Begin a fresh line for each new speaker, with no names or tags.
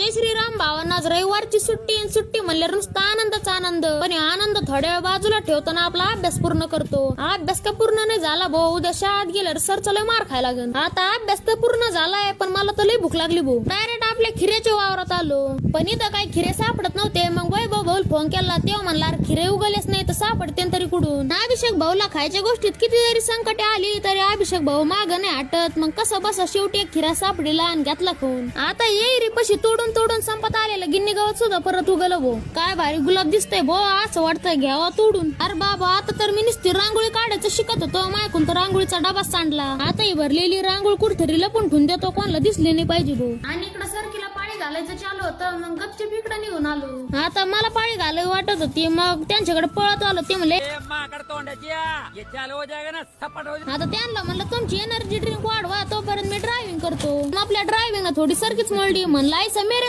जय श्रीराम भावांना आज रविवारची सुट्टी आणि सुट्टी म्हणल्यावर नुसता आनंदाचा आनंद. पण आनंद थोड्या वेळ बाजूला ठेवताना आपला अभ्यास पूर्ण करतो. अभ्यास का पूर्ण नाही झाला भाऊ उद्या शाळेत गेल्यावर सर लय मार खायला लागेल. आता अभ्यास तर पूर्ण झालाय पण मला तर लय भूक लागली भाऊ डायरेक्ट आपल्या खिऱ्याच्या वावरात आलो. पण इथं काही खिरे सापडत नव्हते मग फोन केला तेव्हा म्हणला "अरे, खिरे उगलेच नाही तर सापडते तरी कुठून? अभिषेक भाऊला खायच्या गोष्टीत किती जरी संकटे आली तरी अभिषेक भाऊ माग नाही हटत. मग कसं बस शेवटी एक खिरा सापडीला आणि घेतला खाऊन आता येई रे पशी तोडून तोडून संपत आलेलं गिन्नी गवत सुद्धा परत उगल भो. काय भारी गुलाब दिसतंय भो असं वाटतंय घ्यावा तोडून. अरे बाबा आता तर मी नुसती रांगोळी काढायचं शिकत होतो. मायकून तर रांगोळीचा डबा सांडला. आता ही भरलेली रांगोळी कुठतरी लपून ठेवून देतो. कोणाला दिसले नाही पाहिजे भाऊ आणि इकडं घालायचं चालू होतं मग गपचूप इकडे निघून आलो. आता मला पाणी घालावी वाटत होती मग त्यांच्याकडे पळत आलो ते म्हणले
ए माकड तोंडाची ये चालू हो जाएगा ना सपाट हो
आता त्यांना म्हणलं तुमची एनर्जी ड्रिंक वाढवा तोपर्यंत मी ड्रायव्हिंग करतो. मग आपल्या ड्रायव्हिंगला थोडी सरकीच मळली म्हणलं आयसा मेरे